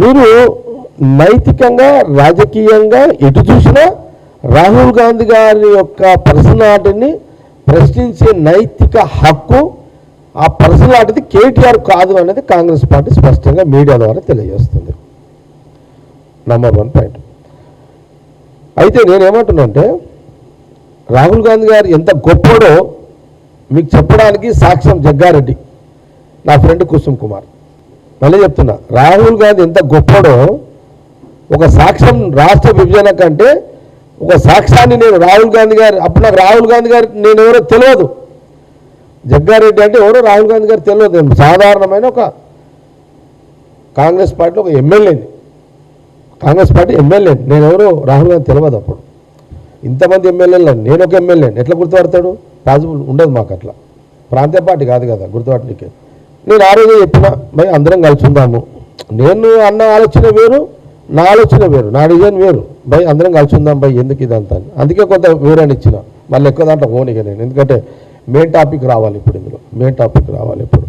మీరు నైతికంగా రాజకీయంగా ఎటు చూసినా రాహుల్ గాంధీ గారి యొక్క పర్సనాలిటీని ప్రశ్నించే నైతిక హక్కు ఆ పర్సనాలిటీ కేటీఆర్ కాదు అనేది కాంగ్రెస్ పార్టీ స్పష్టంగా మీడియా ద్వారా తెలియజేస్తుంది. నంబర్ వన్ పాయింట్ అయితే నేనేమంటున్నానంటే రాహుల్ గాంధీ గారు ఎంత గొప్పడో మీకు చెప్పడానికి సాక్ష్యం జగ్గారెడ్డి నా ఫ్రెండ్ కుసుమ్ కుమార్. మళ్ళీ చెప్తున్నా. రాహుల్ గాంధీ ఎంత గొప్పడో ఒక సాక్ష్యం రాష్ట్ర విభజన కంటే ఒక సాక్ష్యాన్ని నేను రాహుల్ గాంధీ గారు అప్పుడు నాకు రాహుల్ గాంధీ గారు నేను ఎవరో తెలియదు. జగ్గారెడ్డి అంటే ఎవరో రాహుల్ గాంధీ గారు తెలియదు. నేను సాధారణమైన ఒక కాంగ్రెస్ పార్టీలో ఒక ఎమ్మెల్యేని. కాంగ్రెస్ పార్టీ ఎమ్మెల్యే నేను ఎవరో రాహుల్ గాంధీ తెలియదు అప్పుడు. ఇంతమంది ఎమ్మెల్యేలు నేను ఒక ఎమ్మెల్యేని. ఎట్లా గుర్తుపడతాడు? పాజిబుల్ ఉండదు మాకు అట్లా. ప్రాంతీయ పార్టీ కాదు కదా గుర్తుపట్టడానికి నేను ఆ రోజే చెప్పిన భయ్ అందరం కలిసి ఉందాము. నేను అన్న ఆలోచన వేరు నా ఆలోచన వేరు నా డిజైన్ వేరు. భయ్ అందరం కలిసి ఉందాం భయ్ ఎందుకు ఇదంతా? అందుకే కొంత వివరణ ఇచ్చిన. మళ్ళీ ఎక్కువ దాంట్లో ఓనిగా నేను. ఎందుకంటే మెయిన్ టాపిక్ రావాలి ఇప్పుడు ఇందులో. మెయిన్ టాపిక్ రావాలి ఇప్పుడు.